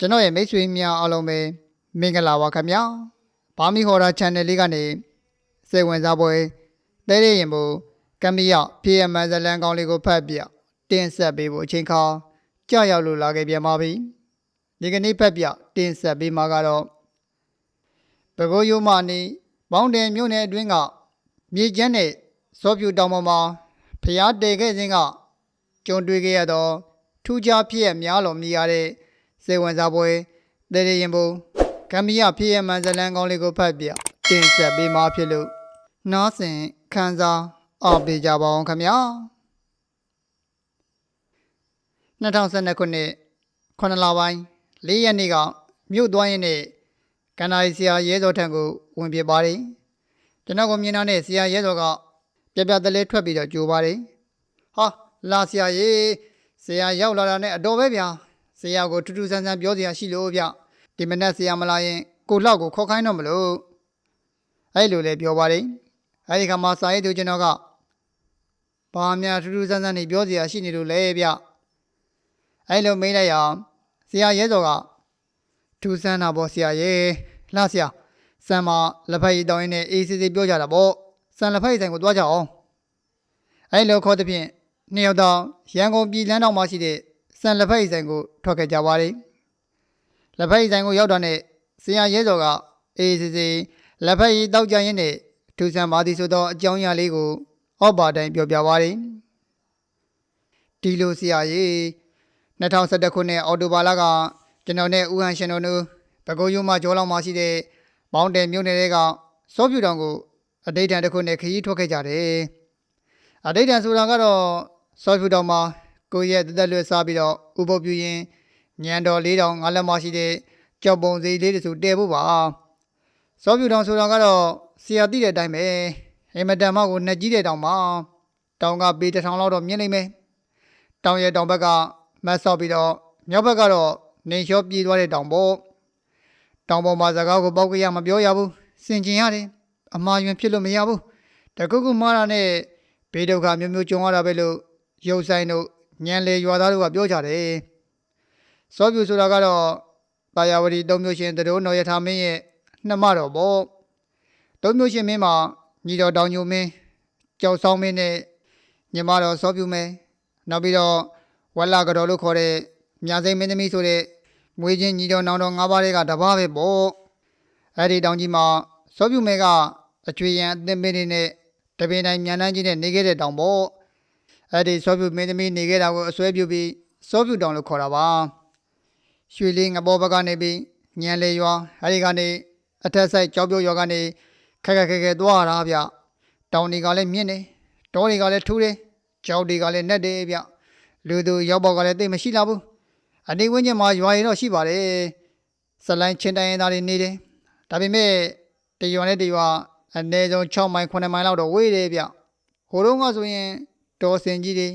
ကျွန်တော်ရဲ့မိတ်ဆွေများအားလုံးပဲမင်္ဂလာပါခင်ဗျာဘာမီဟော်ရာ channel လေးကနေစိတ်ဝင်စားပွဲတဲရရင်ဘူးကမ်မီယဖေးအမန်ဇလန်ကောင်းလေးကိုဖတ်ပြတင်ဆက်ပေးဖို့အချိန်ခါကြာရောက်လို့လာခဲ့ပြန်ပါပြီဒီကနေ့ဖတ်ပြတင်ဆက်ပေးမှာကတော့ဘကိုးရိုးမနီဘောင်းတယ်မြို့နယ်အတွင်းကမြေကျန်းနဲ့စောပြူတောင်ပေါ်မှာဖျားတဲခဲ့ခြင်းကကြုံတွေ့ခဲ့ရတော့ထူးခြားဖြစ်ရများလို့မြည်ရတဲ့ စေဝင်စားပွဲတရေရင်ဘုံကမ်မီယဖြစ်ရမှန်ဇလန်ကောင်းလေးကိုဖတ်ပြတင်ဆက်ပေးမှာဖြစ်လို့နားဆင်ခန်းစားအားပေးကြပါအောင်ခင်ဗျာ2012ခုနှစ်9လပိုင်း၄ရက်နေ့ကမြို့သွားရင်နဲ့ကန်နာရီဆရာရဲစောထံကိုဝင်ပြပါတယ်ကျွန်တော်ကမြင်တာနဲ့ဆရာရဲစောကပြပြတလဲထွက်ပြီးတော့ကြိုးပါတယ်ဟာလာဆရာရေဆရာရောက်လာတာနဲ့အတော်ပဲဗျာ ဆရာကိုထူးထူးဆန်းဆန်းပြောစရာရှိလို့ဗျဒီမနက်ဆရာမလာရင်ကိုလောက်ကိုခေါ်ခိုင်းတော့မလို့အဲ့လိုလေပြောပါတယ်အဲ့ဒီခါမှာစာရေးသူကျွန်တော်ကဘာများထူးထူးဆန်းဆန်းနေပြောစရာရှိနေလို့လဲဗျအဲ့လိုမေးလိုက်အောင်ဆရာရဲစော်ကထူးဆန်းတာပေါ့ဆရာရဲလှဆရာဆန်မလက်ဖက်ရည်တောင်းရင်းနဲ့အေးစစ်စစ်ပြောကြတာပေါ့ဆန်လက်ဖက်ရည်ဆိုင်ကိုသွားကြအောင်အဲ့လိုခေါ်တဲ့ဖြင့်နှစ်ယောက်တော့ရန်ကုန်ပြည်လမ်းတော်မှာရှိတဲ့ စံလက်ဖက်ရည်ဆိုင်ကိုထွက်ခဲ့ကြပါတယ်။လက်ဖက်ရည်ဆိုင်ကိုရောက်တော့နဲ့ဆရာရဲစော်ကအေးစီစီလက်ဖက်ရည်တောက်ကြရင်းနဲ့ထူဆန်ပါသည်ဆိုသောအကြောင်းအရာလေးကိုအောက်ပါတိုင်းပြောပြပါတယ်။ဒီလိုဆရာကြီး2011ခုနှစ်အောက်တိုဘာလကကျွန်တော်နဲ့ဦးဟန်ရှင်တို့နူဘကိုးရုံးမကျောလောက်မှာရှိတဲ့မောင်တယ်မြို့နယ်တွေကစောပြူတောင်ကိုအတိတ်တန်တစ်ခုနဲ့ခရီးထွက်ခဲ့ကြတယ်။အတိတ်တန်ဆိုတာကတော့စောပြူတောင်မှာ ကိုယ့်ရဲ့တသက်လွတ်စားပြီးတော့ဥပုပ်ပြူရင်ညံတော်လေးတောင်ငါးလက်မရှိတဲ့ကြောက်ပုံစီလေးတစုတဲဖို့ပါစောပြူတောင်ဆိုတာကတော့ဆရာသိတဲ့အတိုင်းပဲအိမ်မတန်မကိုနှက်ကြီးတဲ့တောင်မှာတောင်ကပေတစ်ထောင်လောက်တော့မြင့်နေမယ်တောင်ရဲ့တောင်ဘက်ကမတ်ဆော့ပြီးတော့မြောက်ဘက်ကတော့နေလျှောပြေးသွားတဲ့တောင်ပေါ့တောင်ပေါ်မှာစကားကိုပေါက်ကရမပြောရဘူးစင်ကျင်ရတယ်အမှားယွင်ဖြစ်လို့မရဘူးတကုတ်ကုမားတာနဲ့ဘေးဒုက္ခမျိုးမျိုးကြုံရတာပဲလို့ရုပ်ဆိုင်တို့ ညံလေရွာသားတို့ကပြောကြတယ်။စောပြူဆိုတာကတော့တာယာဝတီတုံမျိုးရှင်တရိုးနော်ရထားမင်းရဲ့နှမတော်ပေါ့။တုံမျိုးရှင်မင်းမှာညီတော်တောင်ညိုမင်းကြောက်ဆောင်မင်းနဲ့ညီမတော်စောပြူမင်းနောက်ပြီးတော့ဝက်လာကတော်လို့ခေါ်တဲ့မြာစိမ့်မင်းသမီးဆိုတဲ့မွေးချင်းညီတော်နောင်တော်၅ပါးတွေကတပါးပဲပေါ့။အဲ့ဒီတောင်ကြီးမှာစောပြူမဲကအချွေရန်အသင်းမင်းတွေနဲ့တပင်တိုင်းမြန်နှန်းကြီးနဲ့နေခဲ့တဲ့တောင်ပေါ့။ အဲ့ဒီစောပြူမင်းသမီးနေခဲ့တာကိုအစွဲပြုပြီးစောပြူတောင်လို့ခေါ်တာပါရွှေလေးငပေါ်ဘက်ကနေပြီးညံလေရွာအဲ့ဒီကနေအထက်ဆိုင်ကြောက်ပြုတ်ရွာကနေခက်ခက်ခဲခဲသွားတာဗျတောင်တွေကလည်းမြင့်နေတောတွေကလည်းထူးတယ်ကြောက်တွေကလည်းနက်တယ်ဗျလူသူရောက်ပေါက်ကလည်းသိပ်မရှိလာဘူးအနေဝင်းကျင်မှာရွာရင်တော့ရှိပါတယ်ဇလိုင်းချင်းတိုင်းရင်းသားတွေနေတယ်ဒါပေမဲ့တရွာနဲ့တရွာအနည်းဆုံး6မိုင်9မိုင်လောက်တော့ဝေးတယ်ဗျဟိုတုန်းကဆိုရင် တော်စင်ကြီးတွေ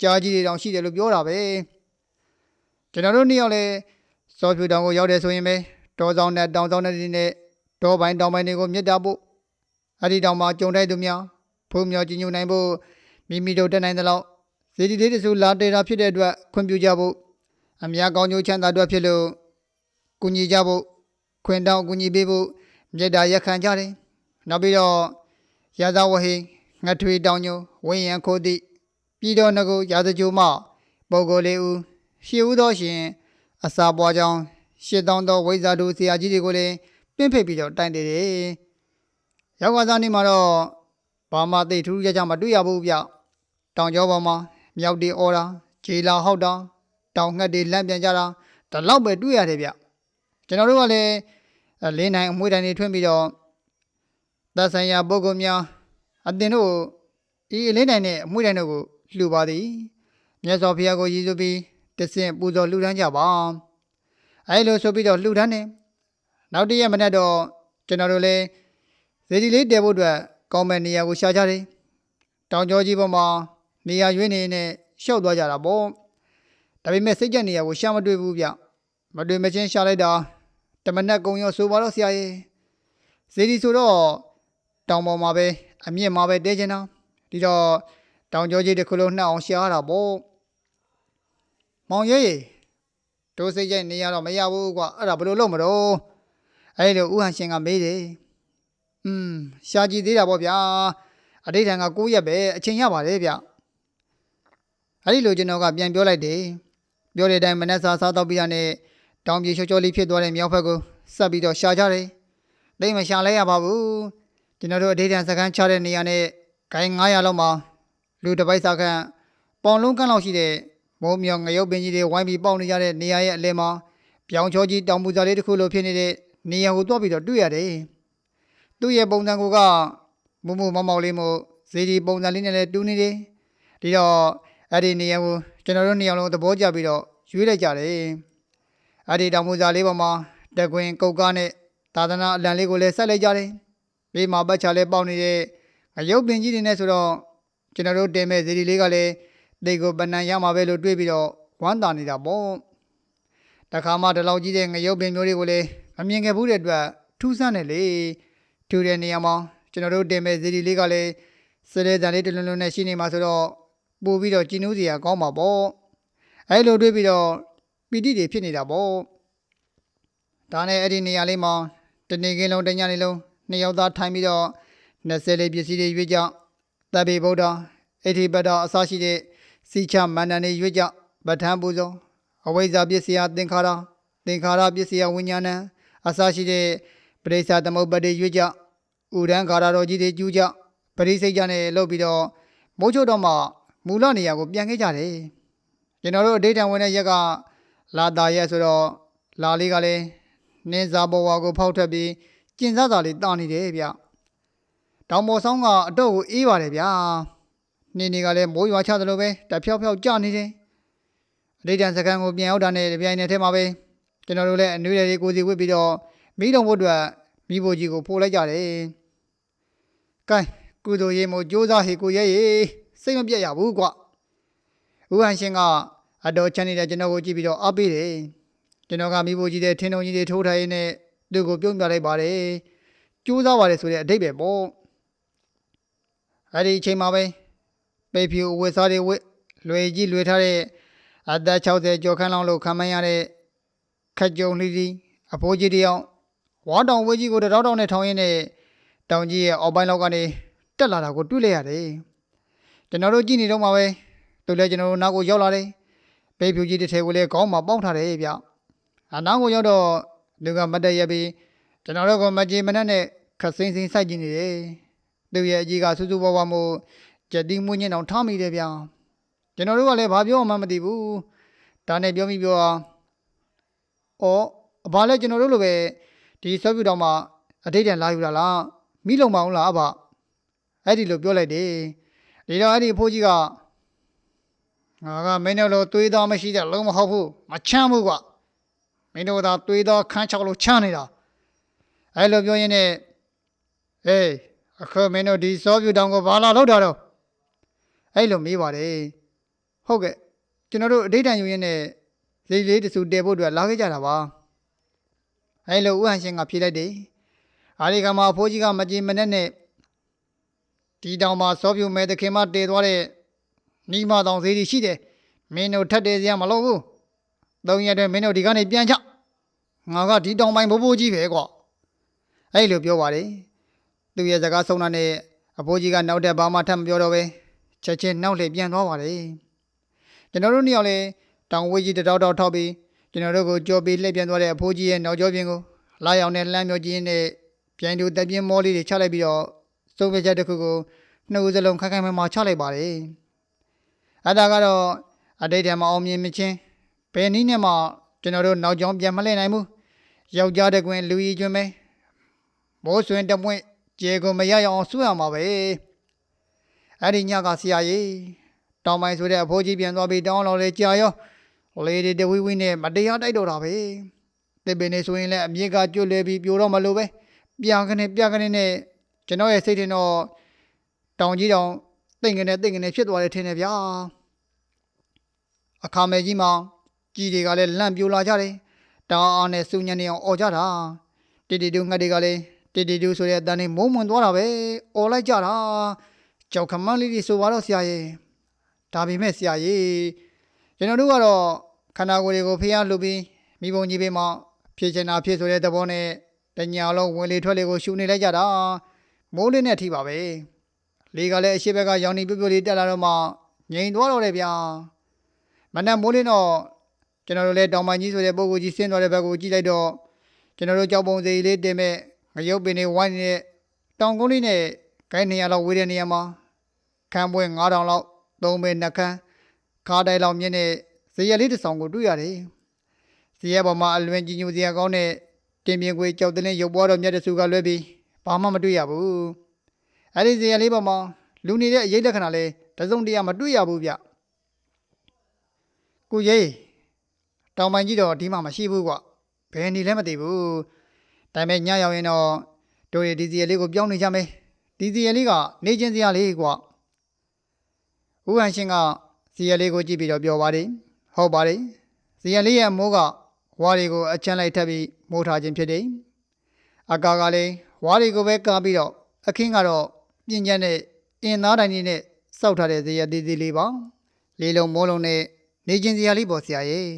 ကြားကြီးတွေတောင်ရှိတယ်လို့ပြောတာပဲကျွန်တော်တို့နှစ်ယောက်လည်းစောဖြူတောင်ကိုရောက်တယ်ဆိုရင်ပဲတော်ဆောင်နဲ့တောင်ဆောင်တဲ့ဒီနဲ့တောပိုင်းတောင်ပိုင်းတွေကိုမြစ်တာဖို့အဲ့ဒီတောင်မှာကြုံတိုက်သူများဖုံမြော်ကြီးညူနိုင်ဖို့မိမိတို့တက်နိုင်သလောက်ဇေဒီလေးတစုလာတေတာဖြစ်တဲ့အတွက်ခွင့်ပြုကြဖို့အများကောင်းကျိုးချမ်းသာအတွက်ဖြစ်လို့ကူညီကြဖို့ခွင့်တောင်းကူညီပေးဖို့မြေတားရက်ခံကြတယ်နောက်ပြီးတော့ရာဇဝဟိငတ်ထွေတောင်ညိုဝင်းရန်ခိုးသည့် ပြည်တော်ငကိုရာဇကြိုမှပုဂ္ဂိုလ်လေးဦးရှေးဦးသောရှင်အစာပွားကြောင်းရှစ်တောင်းသောဝိဇ္ဇာတို့ဆရာကြီးတွေကိုလည်းပြင့်ဖိတ်ပြီးတော့တိုင်တယ်တယ်။ရောက်ကစားနေမှာတော့ဘာမှသိထူးကြကြမတွေ့ရဘူးဗျ။တောင်ကျောပေါ်မှာမြောက်တီအော်တာဂျေလာဟောက်တာတောင်ငှက်တွေလန့်ပြန်ကြတာဒါတော့ပဲတွေ့ရတယ်ဗျ။ကျွန်တော်တို့ကလည်းလင်းနိုင်အမွေးတိုင်တွေထွင်းပြီးတော့သက်ဆိုင်ရာပုဂ္ဂိုလ်များအတင်တို့ဤအလင်းတိုင်နဲ့အမွေးတိုင်တို့ကို လှူပါသည်မြတ်စွာဘုရားကိုရည်စူးပြီးတဆင့်ပူဇော်လှူဒန်းကြပါအဲလိုဆိုပြီးတော့လှူဒန်းတယ်နောက်တည့်ရက်မနေ့တော့ကျွန်တော်တို့လည်းဇေဒီလေးတည်ဖို့အတွက်ကောင်းမဲ့နေရာကိုရှာကြတယ်တောင်ကျောကြီးပေါ်မှာနေရာရွေးနေနဲ့ရှောက်သွားကြတာပေါ့ဒါပေမဲ့စိတ်ကြက်နေရာကိုရှာမတွေ့ဘူးဗျမတွေ့မချင်းရှာလိုက်တာတမနက်ကုံရောဆိုပါတော့ဆရာကြီးဇေဒီဆိုတော့တောင်ပေါ်မှာပဲအမြင့်မှာပဲတဲချင်တာဒီတော့ တောင်ကျောကြီးတစ်ခုလုံးနှောက်အောင်ရှားတာပေါ့မောင်ရဲရေတို့စိတ်ကြိုက်နေရတော့မရဘူးကွာအဲ့ဒါဘယ်လိုလုပ်မလို့အဲ့လိုဥဟန်ရှင်ကမေးတယ်อืมရှာကြည့်သေးတာပေါ့ဗျာအဋိဌံက9ရက်ပဲအချိန်ရပါတယ်ဗျအဲ့ဒီလိုကျွန်တော်ကပြန်ပြောလိုက်တယ်ပြောတဲ့အတိုင်းမနက်စာစားတော့ပြီးတာနဲ့တောင်ပြေချောချောလေးဖြစ်သွားတဲ့မြောက်ဘက်ကိုဆက်ပြီးတော့ရှာကြတယ်တိတ်မရှာလဲရပါဘူးကျွန်တော်တို့အဋိဌံစကန်ချတဲ့နေရာနဲ့ဂိုင်း900လောက်မှာ လူတစ်ပိုက်စာခန့်ပေါင်လုံးကန်းလောက်ရှိတဲ့မိုးမြောင်ငရုတ်ပင်ကြီးတွေဝိုင်းပြီးပေါက်နေကြတဲ့နေရာရဲ့အလယ်မှာပြောင်ချောကြီးတောင်ပူဇာလေးတစ်ခုလိုဖြစ်နေတဲ့နေရာကိုတွားပြီးတော့တွေ့ရတယ်သူ့ရဲ့ပုံစံကိုကမူမူမောင်မောင်လေးမို့ဇေဒီပုံစံလေးနဲ့လည်းတူးနေတယ်ဒီတော့အဲ့ဒီနေရာကိုကျွန်တော်တို့နေရာလုံးသဘောကျပြီးတော့ရွေးလိုက်ကြတယ်အဲ့ဒီတောင်ပူဇာလေးပေါ်မှာတက်ကွင်ကုတ်ကားနဲ့သာသနာအလံလေးကိုလည်းဆက်လိုက်ကြတယ်ဘေးမှာပတ်ချာလေးပေါက်နေတဲ့ငရုတ်ပင်ကြီးတွေနဲ့ဆိုတော့ ကျွန်တော်တို့တင်မဲ့ဇေဒီလေးကလည်းတိတ်ကိုပဏ္ဏရမှာပဲလို့တွေးပြီးတော့ဝမ်းသာနေတာပေါ့တခါမှဒီလောက်ကြီးတဲ့ငရုတ်ပင်မျိုးတွေကိုလည်းမမြင်ခဲ့ဘူးတဲ့အတွက်ထူးဆန်းတယ်လေထူတဲ့နေရာမှာကျွန်တော်တို့တင်မဲ့ဇေဒီလေးကလည်းစရဲတန်လေးတလွန်းလွန်းနဲ့ရှိနေမှာဆိုတော့ပို့ပြီးတော့ကြည်နူးစရာကောင်းမှာပေါ့အဲလိုတွေးပြီးတော့ပီတိတွေဖြစ်နေတာပေါ့ဒါနဲ့အဲ့ဒီနေရာလေးမှာတနေ့ကင်းလုံးတညနေလုံးနှစ်ယောက်သားထိုင်ပြီးတော့20လေးပစ္စည်းတွေရွေးကြ တပ်ပေဗုဒ္ဓအဋ္ဌိပတ္တအစရှိတဲ့စီချမန္တန်တွေရွေးကြဗဋ္ဌံပူဇော်အဝိဇ္ဇာပစ္စယသင်္ခါရသင်္ခါရပစ္စယဝိညာဏံအစရှိတဲ့ပရိစ္ဆာသမုပ္ပါဒိရွေးကြဥဒံဂါရတော်ကြီးတွေကျူးကြပရိစိတ်ကြနဲ့လှုပ်ပြီးတော့မိုးချို့တော့မှမူလနေရာကိုပြန်ခဲ့ကြတယ်ကျွန်တော်တို့အဋ္ဌံဝင်တဲ့ရက်ကလာတာရက်ဆိုတော့လာလေးကလည်းနင်းစားဘဝကိုဖောက်ထွက်ပြီးကျင်စားစာလေးတာနေတယ်ဗျ တောင်ပေါ်ဆောင်ကအတော့ကိုအေးပါတယ်ဗျာနေနေကလည်းမိုးရွာချသလိုပဲတဖြောက်ဖြောက်ကြနေတယ်အဋ္ဌံစကန်ကိုပြန်ရောက်တာနဲ့တပြိုင်နက်တည်းမှာပဲကျွန်တော်တို့လည်းအနွေးတွေကိုစီဝစ်ပြီးတော့မိတော်ဘုတ်အတွက်မိဖို့ကြီးကိုဖိုးလိုက်ကြတယ်ကဲကုသိုလ်ရေးမို့ကြိုးစားဟေကိုရဲရေစိတ်မပြတ်ရဘူးကွဥဟန်ရှင်ကအတော်ချမ်းနေတဲ့ကျွန်တော်ကိုကြည့်ပြီးတော့အားပေးတယ်ကျွန်တော်ကမိဖို့ကြီးတဲ့ထင်းတုံကြီးတွေထိုးထားရင်းနဲ့သူ့ကိုပြုံးပြလိုက်ပါတယ်ကြိုးစားပါတယ်ဆိုတဲ့အဓိပ္ပာယ်ပေါ့ အဲ့ဒီအချိန်မှာပဲပေဖြူအဝတ်စားတွေဝတ်လွယ်ကြီးလွယ်ထားတဲ့အသက်60ကျော်ခန်းလောက်လို့ခံမရတဲ့ခက်ကြုံလေးဒီအဖိုးကြီးတယောက်ဝါတောင်ဝေးကြီးကိုတရောင်းတောင်နဲ့ထောင်းရင်းနဲ့တောင်ကြီးရဲ့အောက်ပိုင်းလောက်ကနေတက်လာတာကိုတွေ့လိုက်ရတယ်ကျွန်တော်တို့ကြည့်နေတော့မှပဲသူလည်းကျွန်တော်တို့နောက်ကိုရောက်လာတယ်ပေဖြူကြီးတစ်ထည်ကိုလည်းခေါင်းမှာပေါင်းထားတယ်ဗျအနောက်ကိုရောက်တော့လူကမတ်တက်ရက်ပြီးကျွန်တော်တို့ကမကြေမနက်နဲ့ခက်စင်းစင်းစိုက်ကြည့်နေတယ် သူရဲ့အကြီးကစူးစူးဝါးဝါမို့ကြက်တီးမွေးညင်းအောင်ထားမိတယ်ဗျကျွန်တော်တို့ကလည်းဘာပြောမှမသိဘူးဒါနဲ့ပြောမိပြောအောင်။အော်ဘာလဲကျွန်တော်တို့လိုပဲဒီဆော့ပြူတော်မှာအတိတ်တန်လာယူတာလားမိလုံမအောင်လားအဘ။အဲ့ဒီလိုပြောလိုက်တယ်။ဒီတော့အဲ့ဒီအဖိုးကြီးကငါကမင်းတို့လိုသွေးသားမရှိတဲ့လုံးမဟုတ်ဘူးမချမ်းဘူးကွာ။မင်းတို့သာသွေးသားခန်းချောက်လို့ချမ်းနေတာ။အဲ့လိုပြောရင်းနဲ့အေး အခုမင်းတို့ဒီဆော့ပြူတောင်ကိုဘာလာလောက်တာတော့အဲ့လိုမေးပါတယ်။ဟုတ်ကဲ့ကျွန်တော်တို့အတိတ်တန်ယူရင်းနဲ့ဇိတ်လေးတစုတဲဖို့အတွက်လာခဲ့ကြတာပါအဲလိုဥဟန်ရှင်ကဖြေလိုက်တယ်အာဒီကမှာအဖိုးကြီးကမကြည်မနဲ့နဲ့ဒီတောင်မှာစောပြူမဲသခင်မတည်သွားတဲ့နီးမတောင်ဈေးကြီးရှိတယ်မင်းတို့ထက်တယ်စရာမလိုဘူးသုံးရက်တည်းမင်းတို့ဒီကနေပြန်ချငါကဒီတောင်ပိုင်းဘိုးဘိုးကြီးပဲကွာအဲလိုပြောပါတယ် သူရဲ့စကားဆုံးတာနဲ့အဖိုးကြီးကနောက်တက်ဘာမှထပ်မပြောတော့ပဲချက်ချင်းနောက်လှည့်ပြန်သွားပါတယ်ကျွန်တော်တို့နှစ်ယောက်လည်းတောင်ဝေးကြီးတတောက်တောက်ထောက်ပြီးကျွန်တော်တို့ကိုကြော်ပြီးလှည့်ပြန်သွားတဲ့အဖိုးကြီးရဲ့နောက်ကျောပြင်ကိုလာရောက်နဲ့လှမ်းမျိုးကြီးနဲ့ပြိုင်တူတက်ပြင်းမောလေးတွေချလိုက်ပြီးတော့စုပ်ပြချက်တစ်ခုကိုနှုတ်စလုံးခိုင်ခိုင်မာမာချလိုက်ပါတယ်။အတားကတော့အတိတ်ထဲမှာအောင်မြင်မချင်းဘယ်နည်းနဲ့မှကျွန်တော်တို့နောက်ကျောင်းပြန်မလဲနိုင်ဘူး။ယောက်ျားတကွင်လူကြီးကျွန်းပဲ။မိုးဆွင်တပွင့် ကျေကိုမရရအောင်စွရမှာပဲ။အဲ့ဒီညကဆရာကြီးတောင်ပိုင်းဆိုတဲ့အဖိုးကြီးပြန်သွားပြီးတောင်းတော်လေးကြာရောလေဒီတဝီဝီနဲ့မတရားတိုက်တော့တာပဲတစ်ပင်နေဆိုရင်လည်းအမြင့်ကကျွတ်လဲပြီးပြိုတော့မလို့ပဲပြကနေပြကနေနဲ့ကျွန်တော်ရဲ့စိတ်ထင်တော့တောင်ကြီးတောင်တိတ်ငနေတိတ်ငနေဖြစ်သွားတယ်ထင်တယ်ဗျာအခါမဲကြီးမောင်ကြီးတွေကလည်းလန့်ပြိုလာကြတယ်တောင်အောင်နဲ့စူညံနေအောင်អော်ကြတာတီတီတူငှက်တွေကလည်း တီတီတူဆိုတဲ့အတန်းနဲ့မုံမွန်သွားတာပဲអော်လိုက်ကြတာကြောက်ခမန်းလေးတွေဆိုပါတော့ဆရာရဲ့ဒါပေမဲ့ဆရာကြီးကျွန်တော်တို့ကတော့ခန္ဓာကိုယ်တွေကိုဖျားလှုပ်ပြီးမိဘုံကြီးပေးမှဖြစ်ချင်တာဖြစ်ဆိုတဲ့သဘောနဲ့တညာလုံးဝင်လေထွက်လေကိုရှူနေလိုက်ကြတာမိုးလေးနဲ့ထိပါပဲလေကလည်းအရှိဘက်ကရောင်နေပြို့ပြို့လေးတက်လာတော့မှငြိမ်သွားတော့တယ်ဗျာမနက်မိုးလေးတော့ကျွန်တော်တို့လည်းတောင်ပန်ကြီးဆိုတဲ့ပုံကိုကြီးဆင်းသွားတဲ့ဘက်ကိုကြည့်လိုက်တော့ကျွန်တော်တို့ကြောက်ပုံစီလေးတင်မဲ့ ငရုတ်ပင်တွေဝိုင်းနေတဲ့တောင်ကုန်းလေးနဲ့ကိုင်းနေရလောက်ဝေးတဲ့နေရာမှာခန်းပွဲ9000လောက်သုံးပဲနှခမ်းခါးတိုင်လောက်မြင့်တဲ့ဇေယျလေးတစ်ဆောင်ကိုတွေ့ရတယ်ဇေယျပေါ်မှာအလွန်ကြီးညိုစရာကောင်းတဲ့တင်ပြင်းခွေကြောက်တဲ့ရုပ်ပွားတော်မြတ်တဲ့စုကလွဲပြီးဘာမှမတွေ့ရဘူးအဲ့ဒီဇေယျလေးပေါ်မှာလူနေတဲ့အရေးလက္ခဏာလေးတစ်စုံတရာမတွေ့ရဘူးဗျကိုရေးတောင်ပန်ကြီးတော့ဒီမှာမရှိဘူးကွဘယ်နေလဲမသိဘူး ဒါပေမဲ့ညရောက်ရင်တော့တို့ရဒီဇေယျလေးကိုပြောင်းနေကြမယ်ဒီဇေယျလေးကနေချင်းစရာလေးကွဦးဟန်ရှင်ကဇေယျလေးကိုကြည့်ပြီးတော့ပြောပါတယ်ဟုတ်ပါတယ်ဇေယျလေးရဲ့မိုးကဝါတွေကိုအချမ်းလိုက်ထပ်ပြီးမိုးထားခြင်းဖြစ်တယ်အကာကလည်းဝါတွေကိုပဲကားပြီးတော့အခင်းကတော့ပြင်းကျန်တဲ့အင်းသားတိုင်းလေးနဲ့စောက်ထားတဲ့ဇေယျသေးသေးလေးပါလေးလုံးမိုးလုံးနဲ့နေချင်းစရာလေးပေါ်ဆရာရဲ့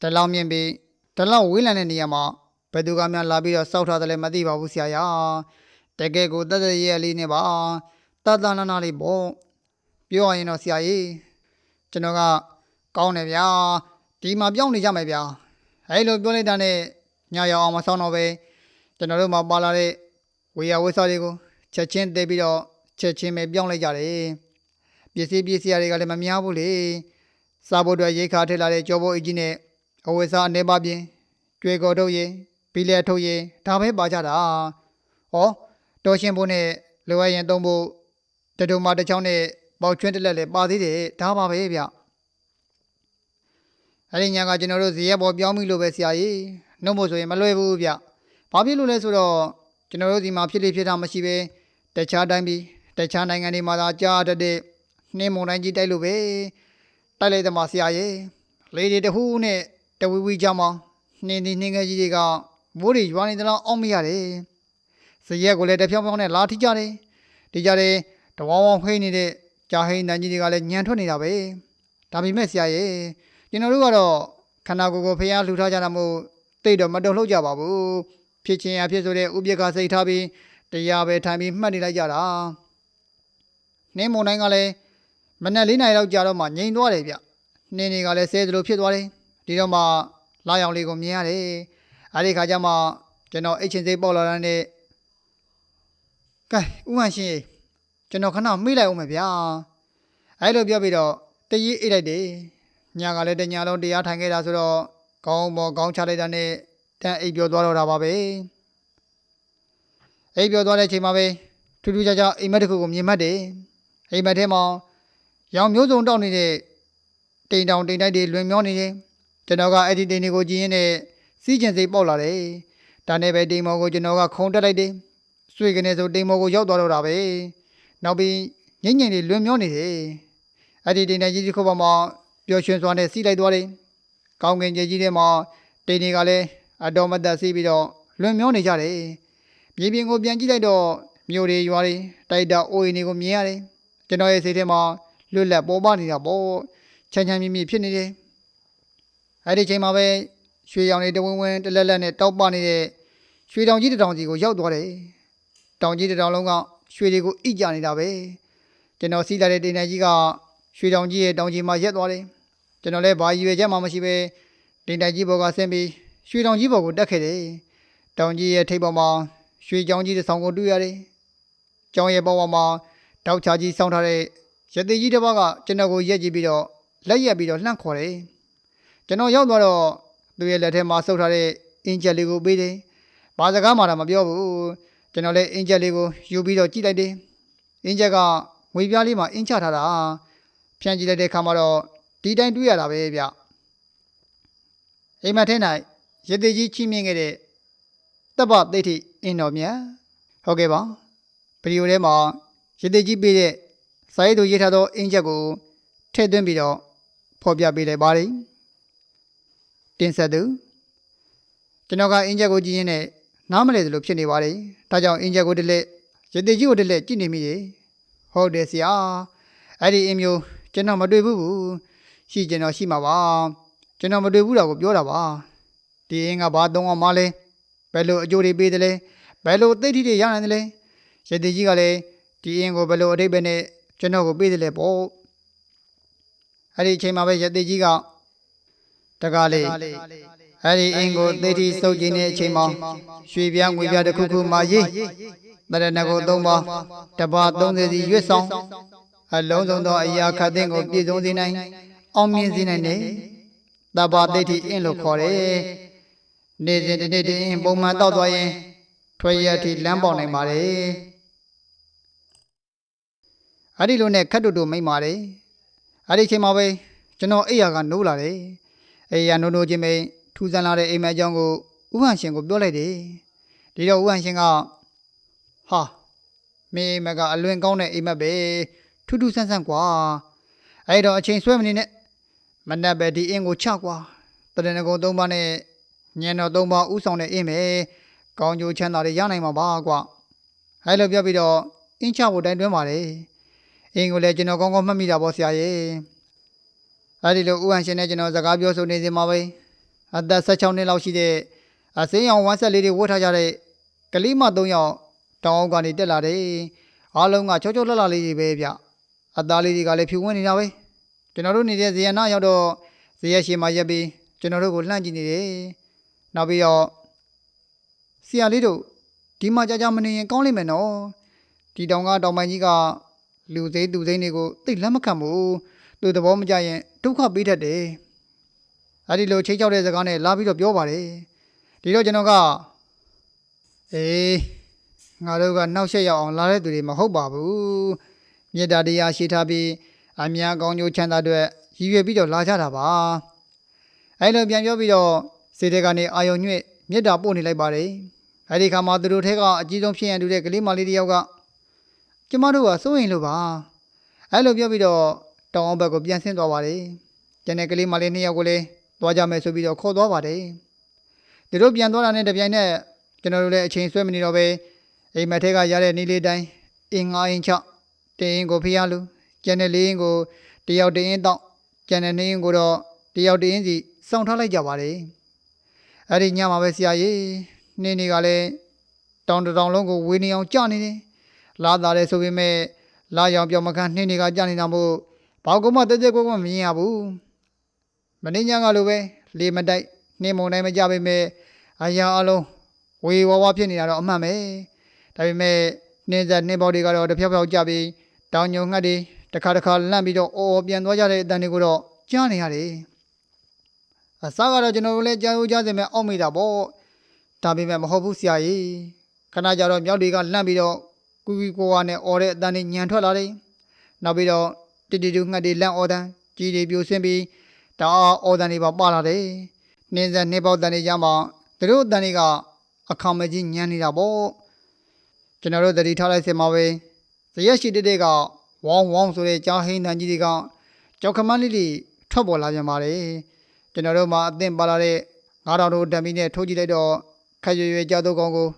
တလောင်မြင်ပြီးတလောက်ဝေးလံတဲ့နေရာမှာ ဘယ်သူကမှလာပြီးတော့စောက်ထားတယ်လည်းမသိပါဘူးဆရာရတကယ်ကိုတသက်ရဲ့လေးနဲ့ပါတသနာနာလေးပေါ့ပြောရရင်တော့ဆရာကြီးကျွန်တော်ကကောင်းတယ်ဗျာဒီမှာပြောင်းနေကြမယ်ဗျာအဲလိုပြောလိုက်တာနဲ့ညရောက်အောင်မဆောင်တော့ပဲကျွန်တော်တို့မှာပါလာတဲ့ဝေယဝိစာတွေကိုချက်ချင်းတဲပြီးတော့ချက်ချင်းပဲပြောင်းလိုက်ကြတယ်ပစ္စည်းပစ္စည်းတွေကလည်းမများဘူးလေစားဖို့အတွက်ရိတ်ခါထည့်လာတဲ့ကြောဘောအကြီးနဲ့အဝိစားအနေပါပြင်ကြွေကော်ထုတ်ရင် ဘီလက်ထုတ်ရင်ဒါပဲပါကြတာဟောတော်ရှင်ဖို့နဲ့လိုရရင်သုံးဖို့တဒုံမတစ်ချောင်းနဲ့ပေါချွန်းတစ်လက်လည်းပါသေးတယ်ဒါပါပဲဗျအဲ့ဒီညာကကျွန်တော်တို့ဇေယျပေါ်ပြောင်းပြီလို့ပဲဆရာကြီးနှုတ်မို့ဆိုရင်မလွယ်ဘူးဗျဘာဖြစ်လို့လဲဆိုတော့ကျွန်တော်တို့ဒီမှာဖြစ်လေဖြစ်တာမရှိပဲတခြားတိုင်းပြည်တခြားနိုင်ငံတွေမှာသာကြားတတ်တဲ့နှင်းမုန်တိုင်းကြီးတိုက်လို့ပဲတိုက်လိုက်တဲ့မှာဆရာရဲ့လေတွေတဟူးနဲ့တဝီဝီကြမှာနှင်းဒီနှင်းငယ်ကြီးတွေက မိုးတွေရွာနေသလားအောက်မရတယ်စရက်ကိုလည်းတဖြောင်းဖြောင်းနဲ့လာထိကြတယ်ဒီကြတယ်တဝောင်းဝောင်းဖိနေတဲ့ကြာဟိန်းတန်ကြီးတွေကလည်းညံထွက်နေတာပဲဒါပေမဲ့ဆရာရဲ့ကျွန်တော်တို့ကတော့ခန္ဓာကိုယ်ကိုဖျားလှူထားကြတာမို့တိတ်တော့မတုံလှုပ်ကြပါဘူးဖြစ်ချင်းအဖြစ်ဆိုတဲ့ဥပ္ပကစိတ်ထားပြီးတရားပဲထိုင်ပြီးမှတ်နေလိုက်ကြတာနှင်းမုန်တိုင်းကလည်းမနက်၄နာရီလောက်ကြာတော့မှငြိမ်သွားတယ်ဗျနှင်းတွေကလည်းဆဲသလိုဖြစ်သွားတယ်ဒီတော့မှလာရောင်လေးကိုမြင်ရတယ် အဲ့ဒီခါကျမှကျွန်တော်အိတ်ချင်းစိတ်ပေါက်လာတဲ့နဲ့ကဲဥမှန်ရှင်ရေကျွန်တော်ခဏမေးလိုက်အောင်မယ်ဗျာအဲ့လိုပြောပြီးတော့တကြီးအိတ်လိုက်တယ်ညကလည်းတညာလုံးတရားထိုင်ခဲ့တာဆိုတော့ကောင်းမော်ကောင်းချလိုက်တာနဲ့တန်းအိပ်ပြောသွားတော့တာပါပဲအိပ်ပြောသွားတဲ့အချိန်မှာပဲထူးထူးခြားခြားအိမ်မက်တစ်ခုကိုမြင်မှတ်တယ်အိမ်မက်ထဲမှာရောင်မျိုးစုံတောက်နေတဲ့တိမ်တောင်တိမ်တိုက်တွေလွင်မျောနေတယ်ကျွန်တော်ကအဲ့ဒီတိမ်တွေကိုကြည့်ရင်းနဲ့ စီးကျင်စိတ်ပေါက်လာတယ်ဒါနဲ့ပဲတိမ်မော်ကိုကျွန်တော်ကခုံတက်လိုက်တယ်ဆွေကနေဆိုတိမ်မော်ကိုရောက်သွားတော့တာပဲနောက်ပြီးငိမ့်ငိမ့်တွေလွင်မျောနေတယ်အဲ့ဒီတိမ်တိုက်ကြီးတစ်ခုပေါ်မှာပျော်ရွှင်စွာနဲ့စီးလိုက်သွားတယ်ကောင်းကင်ကြီးကြီးထဲမှာတိမ်တွေကလည်းအတော်မသက်စီးပြီးတော့လွန်မျောနေကြတယ်။မြေပြင်ကိုပြန်ကြည့်လိုက်တော့မြို့တွေရွာတွေတိုက်တာအိုးအိမ်တွေကိုမြင်ရတယ်။ကျွန်တော်ရဲ့စိတ်ထဲမှာလွတ်လပ်ပေါ်ပါနေတာပေါ့။ချမ်းချမ်းမြင့်မြင့်ဖြစ်နေတယ်။အဲ့ဒီချိန်မှာပဲ ရွှေရောင်တွေတဝင်းဝင်းတလက်လက်နဲ့တောက်ပနေတဲ့ရွှေတောင်ကြီးတစ်တောင်ကြီးကိုရောက်သွားတယ်။တောင်ကြီးတစ်တောင်လုံးကရွှေတွေကိုအိကြနေတာပဲ။ကျွန်တော်စီးလာတဲ့တင်နေကြီးကရွှေတောင်ကြီးရဲ့တောင်ကြီးမှာရက်သွားတယ်။ကျွန်တော်လည်းဘာရည်ရွယ်ချက်မှမရှိပဲတင်တိုင်ကြီးဘောကဆင်းပြီးရွှေတောင်ကြီးဘော်ကိုတက်ခဲ့တယ်။တောင်ကြီးရဲ့ထိပ်ပေါ်မှာရွှေကြောင်ကြီးတစ်ဆောင်ကိုတွေ့ရတယ်။ကျောင်းရဲ့ပေါ်ပေါ်မှာတောက်ချကြီးစောင်းထားတဲ့ရသေးကြီးတစ်ပါးကကျွန်တော်ကိုရက်ကြည့်ပြီးတော့လက်ရက်ပြီးတော့လှန့်ခေါ်တယ်။ကျွန်တော်ရောက်သွားတော့ သူ့ရဲ့လက်ထဲမှာဆုပ်ထားတဲ့အင်ဂျက်လေးကိုပေးတယ်။ဘာစကားမှတော့မပြောဘူး။ကျွန်တော်လည်းအင်ဂျက်လေးကိုယူပြီးတော့ကြည့်လိုက်တယ်။အင်ဂျက်ကငွေပြားလေးမှာအင်ချထားတာ။ဖြန့်ကြည့်လိုက်တဲ့အခါမှာတော့ဒီတိုင်းတွေ့ရတာပဲဗျ။အိမ်မထဲ၌ရသေးကြီးချိမြင့်ခဲ့တဲ့တပ်ပသိဋ္ဌိအင်းတော်မြတ်ဟုတ်ကဲ့ပါဗီဒီယိုထဲမှာရသေးကြီးပေးတဲ့စာရေးသူရေးထားသောအင်းချက်ကိုထည့်သွင်းပြီးတော့ဖော်ပြပေးလိုက်ပါတယ် တင်ဆက်သူကျွန်တော်ကအင်းချက်ကိုကြည့်ရင်းနဲ့နားမလဲသလိုဖြစ်နေပါတယ်ဒါကြောင့်အင်းချက်ကိုတစ်လက်ရသေးကြီးကိုတစ်လက်ကြည့်နေမိတယ်ဟုတ်တယ်ဆရာအဲ့ဒီအင်းမျိုးကျွန်တော်မတွေ့ဘူးဘူးရှိကျွန်တော်ရှိမှာပါကျွန်တော်မတွေ့ဘူးတာကိုပြောတာပါဒီအင်းကဘာသုံးအောင်မလဲဘယ်လိုအကျိုးတွေပေးတယ်လဲဘယ်လိုအသိဋ္ဌိတွေရနိုင်တယ်လဲရသေးကြီးကလည်းဒီအင်းကိုဘယ်လိုအထိပ္ပယ်နဲ့ကျွန်တော်ကိုပေးတယ်လဲပေါ့အဲ့ဒီအချိန်မှာပဲရသေးကြီးက တကားလေးအဲ့ဒီအင်းကိုသိဋ္ဌိစုပ်ကျင်းတဲ့အချိန်မှာရွှေပြားငွေပြားတစ်ခုခုမှာရေးတရဏဂုံသုံးပါးတပါ30စီရွတ်ဆောင်အလုံးစုံသောအရာခတ်သိမ်းကိုပြည့်စုံစေနိုင် အောင်မြင်စေနိုင်တယ်တပါသိဋ္ဌိအင်းလို့ခေါ်တယ်နေ့စဉ်တစ်နေ့တည်းအင်းပုံမှန်တောက်သွားရင်ထွေရအထိလမ်းပေါက်နိုင်ပါတယ်အဲ့ဒီလိုနဲ့ခတ်တူတူမိမ့်ပါတယ်အဲ့ဒီအချိန်မှာပဲကျွန်တော်အိယာကနိုးလာတယ် အိယာနိုးနိုးချင်းပဲထူဆန်းလာတဲ့အိမ်မက်အကြောင်းကိုဥဟန်ရှင်ကိုပြောလိုက်တယ်ဒီတော့ဥဟန်ရှင်ကဟာမင်းအိမ်မက်ကအလွင်ကောင်းတဲ့အိမ်မက်ပဲထူးထူးဆန်းဆန်းကွာအဲ့တော့အချိန်ဆွဲမနေနဲ့မနက်ပဲဒီအင်းကိုချကွာတရဏဂုံသုံးပါးနဲ့ညံတော်သုံးပါးဥဆောင်တဲ့အင်းပဲကောင်းကျိုးချမ်းသာတွေရနိုင်မှာပါကွာအဲ့လိုပြောပြီးတော့အင်းချဖို့တိုင်တွင်းပါတယ်အင်းကိုလည်းကျွန်တော်ကောင်းကောင်းမှတ်မိတာပေါ့ဆရာရဲ့ အဲ့ဒီလိုဥဟန်ရှင်နဲ့ကျွန်တော်စကားပြောဆိုနေစဉ်မှာပဲအသက်16နှစ်လောက်ရှိတဲ့အစင်းရောင်ဝမ်းဆက်လေးတွေဝတ်ထားကြတဲ့ကလေးမ3ယောက်တောင်အောက်ကနေတက်လာတယ်အားလုံးကချောချောလှလှလေးတွေပဲဗျအသားလေးတွေကလည်းဖြူဝင်နေတာပဲကျွန်တော်တို့နေတဲ့ဇေယနာရောက်တော့ဇေယရှင်မှာရက်ပြီးကျွန်တော်တို့ကိုလှမ်းကြည့်နေတယ်နောက်ပြီးတော့ဆရာလေးတို့ဒီမှာကြာကြာမနေရင်ကောင်းလိမ့်မယ်နော်ဒီတောင်ကတောင်ပိုင်းကြီးကလူစိမ့်သူစိမ့်တွေကိုသိလက်မခံဘူးသူသဘောမကျရင် ဒုက္ခပေးတတ်တယ်အဲ့ဒီလိုချိတ်ချောက်တဲ့စကားနဲ့လာပြီးတော့ပြောပါတယ်ဒီတော့ကျွန်တော်ကအေးငါတို့ကနှောက်ရက်ရောက်အောင်လာတဲ့သူတွေမဟုတ်ပါဘူးမေတ္တာတရားရှိထားပြီးအများကောင်းကျိုးချမ်းသာအတွက်ရည်ရွယ်ပြီးတော့လာကြတာပါအဲ့လိုပြန်ပြောပြီးတော့စေတေကနေအာယုံညွှဲ့မေတ္တာပို့နေလိုက်ပါတယ်အဲ့ဒီခါမှာသူတို့ထဲကအကြီးဆုံးဖြစ်ရန်တူတဲ့ကလေးမလေးတစ်ယောက်ကကျမတို့ကစိုးရင်လို့ပါအဲ့လိုပြောပြီးတော့ တောင်အောင်ဘက်ကိုပြန်ဆင်းသွားပါတယ်ကျန်တဲ့ကလေးမလေးနှစ်ယောက်ကိုလည်းသွားကြမယ်ဆိုပြီးတော့ခေါ်သွားပါတယ်သူတို့ပြန်သွားတာနဲ့တပြိုင်နက်ကျွန်တော်တို့လည်းအချိန်ဆွဲမနေတော့ပဲအိမ်မက်ထဲကရတဲ့နီးလေးတိုင်းအင်းငါးအင်းချတင်းရင်ကိုဖျားလူကျန်တဲ့လေးရင်ကိုတယောက်တင်းတောက်ကျန်တဲ့နေရင်ကိုတော့တယောက်တင်းစီစောင့်ထားလိုက်ကြပါတယ်အဲ့ဒီညမှာပဲဆရာကြီးနင်းနေကလည်းတောင်တစ်တောင်လုံးကိုဝေနေအောင်ကြာနေတယ်လာတာလေဆိုပေမဲ့လာရောင်ပြောင်မခန့်နှင်းတွေကကြာနေတာမို့ ဘာကုမှတက်တက်ကိုကမမြင်ရဘူးမင်းညကလိုပဲလေမတိုက်နှင်းမုန်တိုင်းမကြပေမဲ့အရာအလုံးဝေဝါးဝါဖြစ်နေတာတော့အမှန်ပဲဒါပေမဲ့နှင်းဆက်နှင်းပေါက်တွေကတော့တစ်ဖြောက်ဖြောက်ကြပြီးတောင်ညုံငှက်တွေတစ်ခါတစ်ခါလန့်ပြီးတော့အော်အော်ပြန်သွားကြတဲ့အတန်တွေကိုတော့ကြားနေရတယ်။အစားကတော့ကျွန်တော်တို့လည်းကြားဦးကြားစင်မဲ့အောက်မိတာပေါ့။ဒါပေမဲ့မဟုတ်ဘူးဆရာကြီး။ခဏကြာတော့မြောက်တွေကလန့်ပြီးတော့ကူကူကိုဝါနဲ့အော်တဲ့အတန်တွေညံထွက်လာတယ်။နောက်ပြီးတော့ တီတီတူငှက်တွေလန့်အော်တန်ကြီးတွေပြိုဆင်းပြီးတအားအော်တန်တွေပါပါလာတယ်။နှင်းဆက်နှင်းပေါက်တန်တွေကြမှာသူတို့အတန်တွေကအခါမကြီးညံနေတာပေါ့။ကျွန်တော်တို့တတိထားလိုက်စင်မှာပဲဇရက်ရှိတဲ့တဲ့ကဝေါင်းဝေါင်းဆိုတဲ့ကြားဟိန်းတန်ကြီးတွေကကြောက်ခမန်းလေးတွေထွက်ပေါ်လာပြန်ပါတယ်ကျွန်တော်တို့မှအသင့်ပါလာတဲ့ငါးတော်တို့ဓာမီနဲ့ထိုးကြည့်လိုက်တော့ခက်ရွယ်ရွယ်ကြောက်တော့ကောင်ကို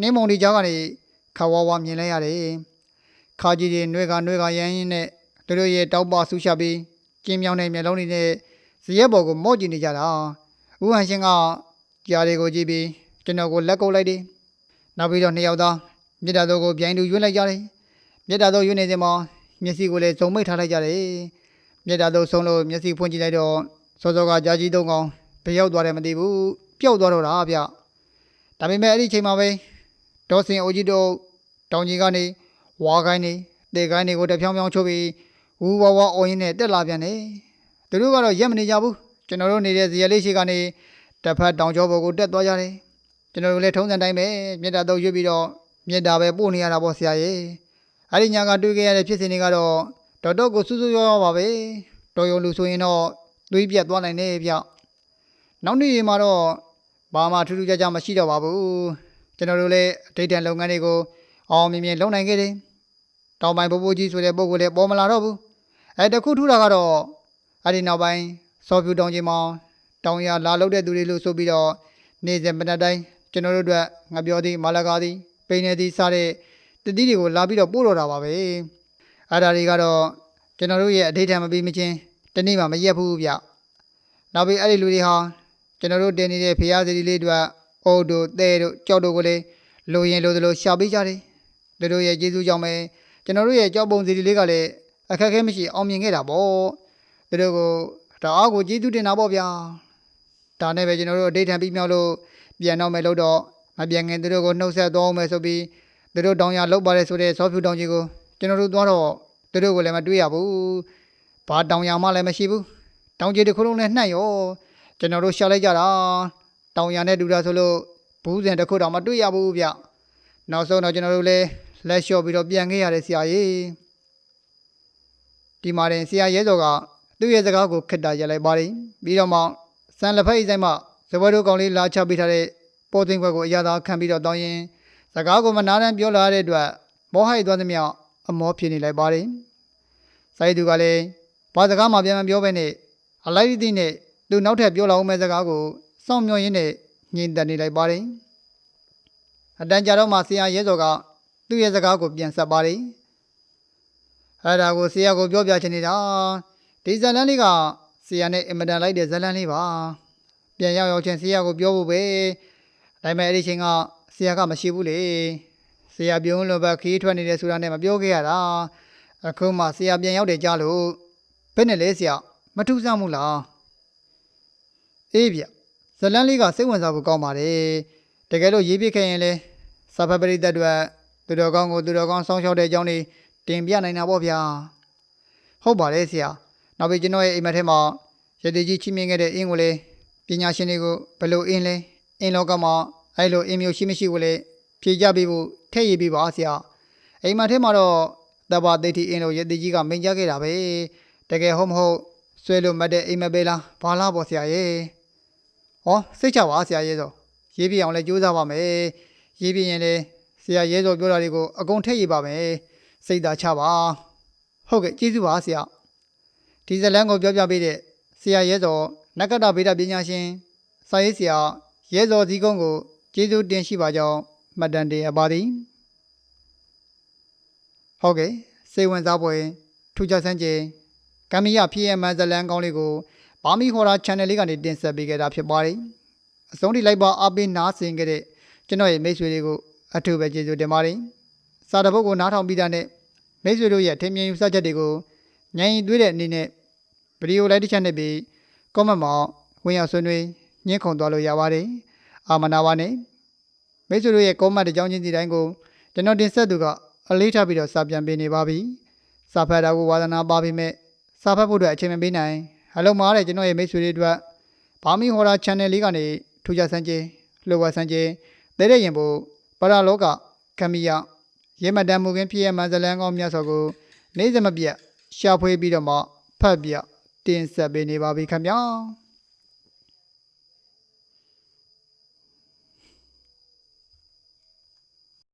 နှင်းမုံဒီကြားကနေခဝါဝါမြင်လိုက်ရတယ်ခါကြီးတွေနှွဲကနှွဲကရမ်းရင်းနဲ့ တို့တို့ရဲ့တောက်ပဆူရှာပြီးကျင်းမြောင်းတဲ့မျက်လုံးတွေနဲ့ဇရက်ပေါ်ကိုမော့ကြည့်နေကြတာဥဟန်ရှင်ကကြားတွေကိုကြည့်ပြီးကျွန်တော်ကိုလက်ကုပ်လိုက်တယ်နောက်ပြီးတော့နှစ်ယောက်သားမြစ်တာတို့ကိုပြိုင်တူရွေးလိုက်ကြတယ်မြစ်တာတို့ရွေးနေစဉ်မှာမျက်စိကိုလည်းစုံမိတ်ထားလိုက်ကြတယ်မြစ်တာတို့ဆုံးလို့မျက်စိဖွင့်ကြည့်လိုက်တော့စောစောကကြာကြီးသုံးကောင်ဘယ်ရောက်သွားတယ်မသိဘူးပျောက်သွားတော့တာဗျဒါပေမဲ့အဲ့ဒီချိန်မှာပဲဒေါ်စင်အိုကြီးတို့တောင်ကြီးကနေဝါကိုင်းနေတေကိုင်းတွေကိုတဖြောင်းဖြောင်းချိုးပြီး ဝူဝါဝါအော်ရင်းနဲ့တက်လာပြန်တယ်သူတို့ကတော့ရက်မနေကြဘူးကျွန်တော်တို့နေတဲ့ဇီယလေးရှိကနေတစ်ဖက်တောင်ကျောပေါ်ကိုတက်သွားကြတယ်ကျွန်တော်တို့လည်းထုံးစံတိုင်းပဲမြစ်တာတို့ရွေးပြီးတော့မြစ်တာပဲပို့နေရတာပေါ့ဆရာရဲ့အဲ့ဒီညာကတွေ့ခဲ့ရတဲ့ဖြစ်စဉ်တွေကတော့တော်တော်ကိုစူးစူးရောရောပါပဲတော်ရုံလူဆိုရင်တော့သွေးပြတ်သွားနိုင်တယ်ဗျနောက်နေ့မှာတော့ဘာမှထူးထူးခြားခြားမရှိတော့ပါဘူးကျွန်တော်တို့လည်းအတိတ်တန်လုပ်ငန်းတွေကိုအောင်မြင်မြင်လုပ်နိုင်ခဲ့တယ်တောင်ပိုင်းဘိုးဘိုးကြီးဆိုတဲ့ပုံကိုလည်းပေါ်မလာတော့ဘူး အဲတခုထူးတာကတော့အဲ့ဒီနောက်ပိုင်းစော်ဖြူတောင်ကြီးမောင်တောင်ရလာလုပ်တဲ့သူတွေလို့ဆိုပြီးတော့နေ့စဉ်မနက်တိုင်းကျွန်တော်တို့အတွက်ငါပြောသည်မာလကာသည်ပိန်နေသည်စတဲ့တတိတွေကိုလာပြီးတော့ပို့တော့တာပါပဲအဲ့ဒါတွေကတော့ကျွန်တော်တို့ရဲ့အဋိဌာန်မပြီးမချင်းတနေ့မှမရက်ဘူးဗျနောက်ပြီးအဲ့ဒီလူတွေဟာကျွန်တော်တို့တင်နေတဲ့ဖျားစီလေးတွေအိုတို့တဲတို့ကြောက်တို့ကိုလေလိုရင်လိုသလိုရှာပေးကြတယ်သူတို့ရဲ့ကျေးဇူးကြောင့်ပဲကျွန်တော်တို့ရဲ့ကြောက်ပုံစီလေးကလည်း အခက်အခဲမရှိအောင်မြင်ခဲ့တာပေါ့သူတို့ကိုတအားကိုကျေးဇူးတင်တာပေါ့ဗျာဒါနဲ့ပဲကျွန်တော်တို့အဒိဋ္ဌံပြီးမြောက်လို့ပြန်တော့မယ်လို့တော့မပြန်ခင်သူတို့ကိုနှုတ်ဆက်သွားအောင်မယ်ဆိုပြီးသူတို့တောင်းရလောက်ပါတယ်ဆိုတဲ့စောဖြူတောင်းကြီးကိုကျွန်တော်တို့သွားတော့သူတို့ကိုလည်းမတွေ့ရဘူးဘာတောင်းရမှလည်းမရှိဘူးတောင်ကြီးတစ်ခုလုံးနဲ့နှံ့ရောကျွန်တော်တို့ရှာလိုက်ကြတာတောင်ရနဲ့တူတာဆိုလို့ဘူးစင်တစ်ခုတော့မတွေ့ရဘူးဗျနောက်ဆုံးတော့ကျွန်တော်တို့လည်းလက်လျှော့ပြီးတော့ပြန်ခဲ့ရတယ်ဆရာကြီး ဒီမှာရင်ဆရာရဲစော်ကသူ့ရဲ့စကားကိုခက်တာရလိုက်ပါတယ်ပြီးတော့မှစံလက်ဖက်အိဆိုင်မှဇပွဲတို့ကောင်လေးလာချပေးထားတဲ့ပေါ်သိန်းခွက်ကိုအရသာခံပြီးတော့တောင်းရင်စကားကိုမနာတမ်းပြောလာတဲ့အတွက်မောဟိုက်သွားသမျှအမောဖြစ်နေလိုက်ပါတယ်ဆိုင်သူကလည်းဘာစကားမှပြန်မပြောဘဲနဲ့အလိုက်ဒီနဲ့သူနောက်ထပ်ပြောလာအောင်မဲ့စကားကိုစောင့်မျှော်ရင်းနဲ့ညင်တန်နေလိုက်ပါတယ်။အတန်ကြာတော့မှဆရာရဲစော်ကသူ့ရဲ့စကားကိုပြန်ဆက်ပါတယ်။ အဲဒါကိုဆရာကိုပြောပြချင်နေတာဒီဇလန်းလေးကဆရာနဲ့အင်မတန်လိုက်တဲ့ဇလန်းလေးပါ။ပြန်ရောက်ရောက်ချင်းဆရာကိုပြောဖို့ပဲ။ဒါပေမဲ့အဲ့ဒီချိန်ကဆရာကမရှိဘူးလေ။ဆရာပြုံးလို့ပဲခီးထွက်နေတယ်ဆိုတာနဲ့မပြောခဲ့ရတာ။အခုမှဆရာပြန်ရောက်တယ်ကြားလို့ဘယ်နဲ့လဲဆရာမထူးဆန်းဘူးလားအေးဗျဇလန်းလေးကစိတ်ဝင်စားဖို့ကောင်းပါတယ်တကယ်လို့ရေးပြခဲ့ရင်လဲစာဖတ်ပရိသတ်တွေသူတော်ကောင်းကိုသူတော်ကောင်းဆောင်းလျှောက်တဲ့အကြောင်းတွေ တင်ပြနိုင်တာပေါ့ဗျာဟုတ်ပါတယ်ဆရာနောက်ပြီးကျွန်တော်ရဲ့အိမ်မက်ထဲမှာရည်တည်ကြီးချီးမြှင့်ခဲ့တဲ့အင်းကိုလေပညာရှင်တွေကိုဘယ်လိုအင်းလဲအင်းလောကမှာအဲ့လိုအင်းမျိုးရှိမရှိကိုလေဖြေကြပေးဖို့ထည့်ရည်ပေးပါဆရာအိမ်မက်ထဲမှာတော့တဘာသိတိအင်းလို့ရည်တည်ကြီးကမိန့်ကြားခဲ့တာပဲတကယ်ဟုတ်မဟုတ်ဆွဲလို့မတ်တဲ့အိမ်မက်ပဲလားဘာလားပေါ့ဆရာရဲ့ဟောစိတ်ချပါဆရာရဲ့ဆိုရေးပြအောင်လဲကြိုးစားပါမယ်ရေးပြရင်လေဆရာရဲဆိုပြောတာတွေကိုအကုန်ထည့်ရေးပါမယ် စိတ်သာချပါဟုတ်ကဲ့ကျေးဇူးပါဆရာဒီဇလန်ကိုပြောပြပေးတဲ့ဆရာရဲဆိုနက္ကတဗေဒပညာရှင်စာရေးဆရာရဲစောဇီကုန်းကိုကျေးဇူးတင်ရှိပါကြောင်းမှတ်တမ်းတင်အပ်ပါသည်ဟုတ်ကဲ့စိတ်ဝင်စားပွဲထူးခြားစမ်းကြယ်ကမ္မရ PM ဇလန်ကောင်းလေးကိုဘာမီဟော်ရာ channel လေးကနေတင်ဆက်ပေးခဲ့တာဖြစ်ပါတယ်အဆုံးထိလိုက်ပါအားပေးနားဆင်ခဲ့တဲ့ကျွန်တော်ရဲ့မိတ်ဆွေတွေကိုအထူးပဲကျေးဇူးတင်ပါတယ်စာတပုတ်ကိုနားထောင်ပြီးတာနဲ့ မိတ်ဆွေတို့ရဲ့ထင်မြင်ယူဆချက်တွေကိုညင်သွေးတဲ့အနေနဲ့ဗီဒီယိုလိုက်တစ်ချက်နဲ့ပြီး comment မှာဝင်ရောက်ဆွေးနွေးညှင်းခုန်သွားလို့ရပါတယ်အာမနာပါနဲ့မိတ်ဆွေတို့ရဲ့ comment တစ်ကြောင်းချင်းစီတိုင်းကိုကျွန်တော်တင်ဆက်သူကအလေးထားပြီးတော့စာပြန်ပေးနေပါပြီစာဖတ်တာကိုဝါသနာပါပြီမဲ့စာဖတ်ဖို့အတွက်အချိန်မပေးနိုင်ဟယ်လိုမားတဲ့ကျွန်တော်ရဲ့မိတ်ဆွေတွေအတွက်ဘာမီဟော်ရာ channel လေးကနေထူးခြားစမ်းကြလှုပ်ဝါစမ်းကြတဲတဲ့ရင်ဖို့ပရာလောကကမီယာ ရေမတန်မူခင်းဖြစ်ရမှန်ဇလန်ကောင်းမြတ်စွာကိုနေ့စမပြတ်ရှာဖွေပြီးတော့မှဖတ်ပြတင်ဆက်ပေးနေပါပြီခင်ဗျာ